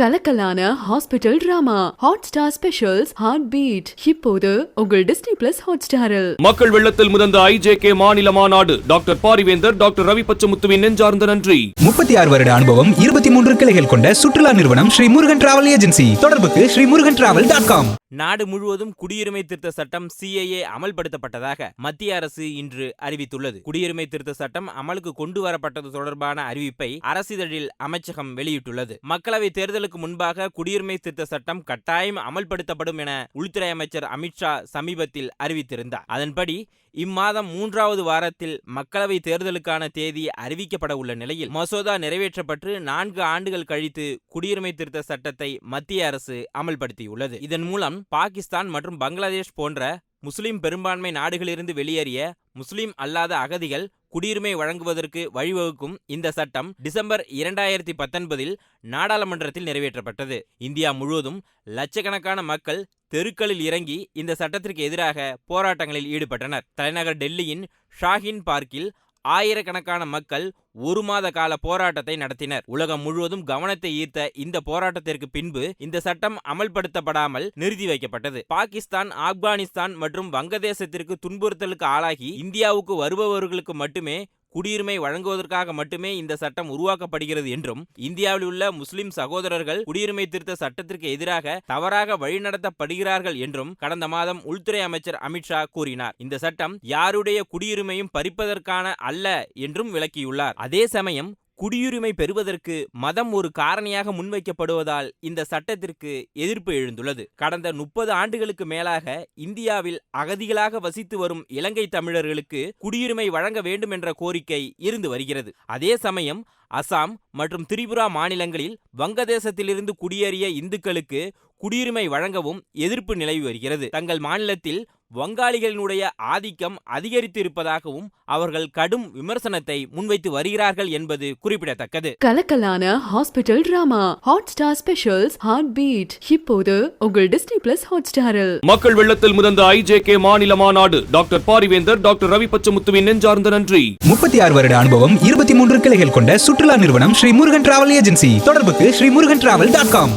கலக்கலான hospital drama. Hotstar specials Heartbeat இப்போது உங்கள் Disney plus hot ஸ்டாரில் மக்கள் வெள்ளத்தில் முதந்த ஐஜேகே மாநில மாநாடு. டாக்டர் பாரிவேந்தர் டாக்டர் ரவி பச்சமுத்துவின் நெஞ்சார்ந்த நன்றி. முப்பத்தி ஆறு வருட அனுபவம் இருபத்தி மூன்று கிளைகள் கொண்ட சுற்றுலா நிறுவனம் ஸ்ரீ முருகன் டிராவல் ஏஜென்சி தொடர்புக்கு Sri Murugan travel dot com நாடு முழுவதும் குடியுரிமை திருத்த சட்டம் சிஏஏ அமல்படுத்தப்பட்டதாக மத்திய அரசு இன்று அறிவித்துள்ளது. குடியுரிமை திருத்த சட்டம் அமலுக்கு கொண்டு வரப்பட்டது தொடர்பான அறிவிப்பை அரசிதழில் அமைச்சகம் வெளியிட்டுள்ளது. மக்களவை தேர்தலுக்கு முன்பாக குடியுரிமை திருத்த சட்டம் கட்டாயம் அமல்படுத்தப்படும் என உள்துறை அமைச்சர் அமித்ஷா சமீபத்தில் அறிவித்திருந்தார். அதன்படி இம்மாதம் மூன்றாவது வாரத்தில் மக்களவை தேர்தலுக்கான தேதி அறிவிக்கப்பட உள்ள நிலையில் மசோதா நிறைவேற்றப்பட்டு நான்கு ஆண்டுகள் கழித்து குடியுரிமை திருத்த சட்டத்தை மத்திய அரசு அமல்படுத்தியுள்ளது. இதன் மூலம் பாகிஸ்தான் மற்றும் பங்களாதேஷ் போன்ற முஸ்லிம் பெரும்பான்மை நாடுகளிலிருந்து வெளியேறிய முஸ்லிம் அல்லாத அகதிகள் குடியுரிமை வழங்குவதற்கு வழிவகுக்கும் இந்த சட்டம் டிசம்பர் இரண்டாயிரத்தி பத்தொன்பதில் நாடாளுமன்றத்தில் நிறைவேற்றப்பட்டது. இந்தியா முழுவதும் லட்சக்கணக்கான மக்கள் தெருக்களில் இறங்கி இந்த சட்டத்திற்கு எதிராக போராட்டங்களில் ஈடுபட்டனர். தலைநகர் டெல்லியின் ஷாஹின் பார்க்கில் ஆயிரக்கணக்கான மக்கள் ஒரு மாத கால போராட்டத்தை நடத்தினர். உலகம் முழுவதும் கவனத்தை ஈர்த்த இந்த போராட்டத்திற்கு பின்பு இந்த சட்டம் அமல்படுத்தப்படாமல் நிறுத்தி வைக்கப்பட்டது. பாகிஸ்தான் ஆப்கானிஸ்தான் மற்றும் வங்கதேசத்திற்கு துன்புறுத்தலுக்கு ஆளாகி இந்தியாவுக்கு வருபவர்களுக்கு மட்டுமே குடியுரிமை வழங்குவதற்காக மட்டுமே இந்த சட்டம் உருவாக்கப்படுகிறது என்றும் இந்தியாவில் உள்ள முஸ்லிம் சகோதரர்கள் குடியுரிமை திருத்த சட்டத்திற்கு எதிராக தவறாக வழிநடத்தப்படுகிறார்கள் என்றும் கடந்த மாதம் உள்துறை அமைச்சர் அமித்ஷா கூறினார். இந்த சட்டம் யாருடைய குடியுரிமையும் பறிப்பதற்கான அல்ல என்றும் விளக்கியுள்ளார். அதே சமயம் குடியுரிமை பெறுவதற்கு மதம் ஒரு காரணியாக முன்வைக்கப்படுவதால் இந்த சட்டத்திற்கு எதிர்ப்பு எழுந்துள்ளது. கடந்த முப்பது ஆண்டுகளுக்கு மேலாக இந்தியாவில் அகதிகளாக வசித்து வரும் இலங்கை தமிழர்களுக்கு குடியுரிமை வழங்க வேண்டும் என்ற கோரிக்கை இருந்து வருகிறது. அதே சமயம் அசாம் மற்றும் திரிபுரா மாநிலங்களில் வங்கதேசத்திலிருந்து குடியேறிய இந்துக்களுக்கு குடியுரிமை வழங்கவும் எதிர்ப்பு நிலவி வருகிறது. தங்கள் மாநிலத்தில் வங்காளிகளினுடைய ஆதிக்கம் அதிகரித்து இருப்பதாகவும் அவர்கள் கடும் விமர்சனத்தை முன்வைத்து வருகிறார்கள் என்பது குறிப்பிடத்தக்கது. கலக்கலான hospital drama Hotstar specials Heartbeat இப்போது உங்கள் டிஸ்னி பிளஸ் ஹாட் ஸ்டாரில் மக்கள் வெள்ளத்தில் முதந்த ஐஜேகே மாநில மாநாடு. டாக்டர் பாரிவேந்தர் டாக்டர் ரவி பச்சமுத்துவின் நெஞ்சார்ந்த நன்றி. முப்பத்தி ஆறு வருட அனுபவம் இருபத்தி மூன்று கிளைகள் கொண்ட சுற்றுலா நிறுவனம் ஸ்ரீ முருகன் டிராவல் ஏஜென்சி தொடர்புக்கு Sri Murugan travel dot com